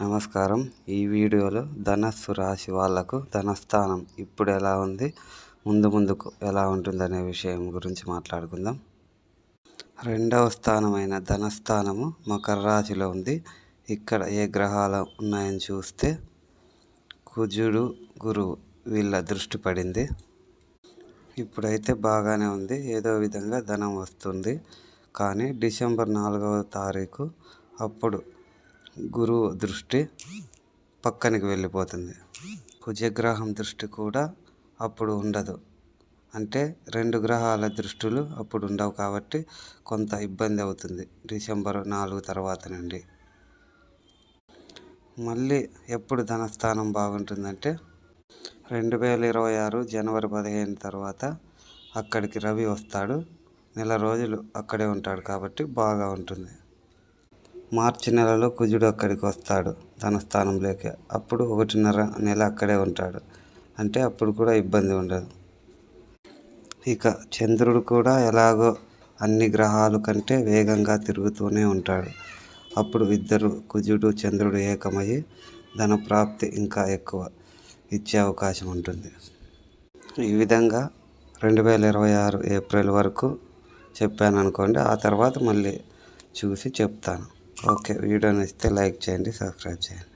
నమస్కారం. ఈ వీడియోలో ధనస్సు రాశి వాళ్ళకు ధనస్థానం ఇప్పుడు ఎలా ఉంది? ముందు ముందుకు ఎలా ఉంటుందనే విషయం గురించి మాట్లాడుకుందాం. రెండవ స్థానమైన ధనస్థానము మకర రాశిలో ఉంది. ఇక్కడ ఏ గ్రహాలు ఉన్నాయని చూస్తే కుజుడు గురువు వీళ్ళ దృష్టి పడింది. ఇప్పుడైతే బాగానే ఉంది. ఏదో విధంగా ధనం వస్తుంది. కానీ డిసెంబర్ నాలుగవ తారీఖు అప్పుడు గురువు దృష్టి పక్కనికి వెళ్ళిపోతుంది. కుజగ్రహం దృష్టి కూడా అప్పుడు ఉండదు. అంటే రెండు గ్రహాల దృష్టిలు అప్పుడు ఉండవు కాబట్టి కొంత ఇబ్బంది అవుతుంది డిసెంబర్ నాలుగు తర్వాత నుండి. మళ్ళీ ఎప్పుడు ధనస్థానం బాగుంటుందంటే రెండు వేల ఇరవై ఆరు జనవరి పదిహేను తర్వాత అక్కడికి రవి వస్తాడు. నెల రోజులు అక్కడే ఉంటాడు కాబట్టి బాగా ఉంటుంది. మార్చి నెలలో కుజుడు అక్కడికి వస్తాడు తన స్థానంలోకి. అప్పుడు ఒకటిన్నర నెల అక్కడే ఉంటాడు. అంటే అప్పుడు కూడా ఇబ్బంది ఉండదు. ఇక చంద్రుడు కూడా ఎలాగో అన్ని గ్రహాలు కంటే వేగంగా తిరుగుతూనే ఉంటాడు. అప్పుడు ఇద్దరు కుజుడు చంద్రుడు ఏకమయ్యి ధన ప్రాప్తి ఇంకా ఎక్కువ ఇచ్చే అవకాశం ఉంటుంది. ఈ విధంగా రెండు వేల ఇరవై ఆరు ఏప్రిల్ వరకు చెప్పాను అనుకోండి ఆ తర్వాత మళ్ళీ చూసి చెప్తాను. ఓకే వీడియో నచ్చితే లైక్ చేయండి సబ్స్క్రైబ్ చేయండి.